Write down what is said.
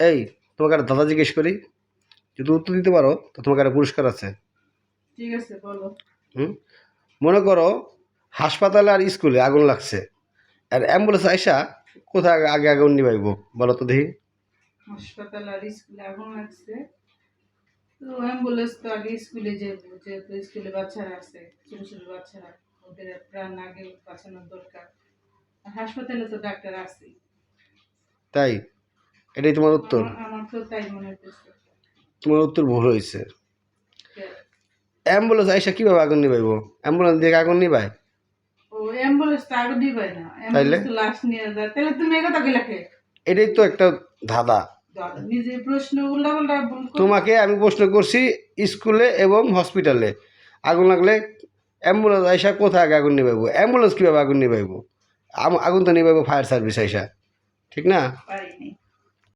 এই তোমাকে একটা দাদা জিজ্ঞেস করি। যদি উত্তর দিতে পারো তো তোমাকে একটা পুরস্কার আছে। ঠিক আছে বলো। হুম? মনে করো হাসপাতালে আর স্কুলে আগুন লাগছে। আর অ্যাম্বুলেন্স আইসা কোথায় আগে আগে আগুন নিবাইব বলো তো দেখি। হাসপাতাল আর স্কুলে আগুন লাগছে। তো অ্যাম্বুলেন্স তো আগে স্কুলে যে যেহেতু স্কুলে বাচ্চারা আছে ছোট ছোট বাচ্চারা। ওদের প্রাণ আগে বাঁচানোর দরকার। হাসপাতালে তো ডাক্তার আছে তাই? এটাই তোমার উত্তর? তোমার উত্তর ভুল হয়েছে। অ্যাম্বুলেন্স আইসা কীভাবে আগুন নিবাইব অ্যাম্বুলেন্স দিয়ে আগুন নিবাই এটাই তো একটা ধাঁধা। তোমাকে আমি প্রশ্ন করছি স্কুলে এবং হসপিটালে। আগুন লাগলে অ্যাম্বুলেন্স আইসা কোথায় আগে আগুন নিবাইব অ্যাম্বুলেন্স কীভাবে আগুন নিবাইব আগুন তো নিবাইব ফায়ার সার্ভিস আইসা। ঠিক না?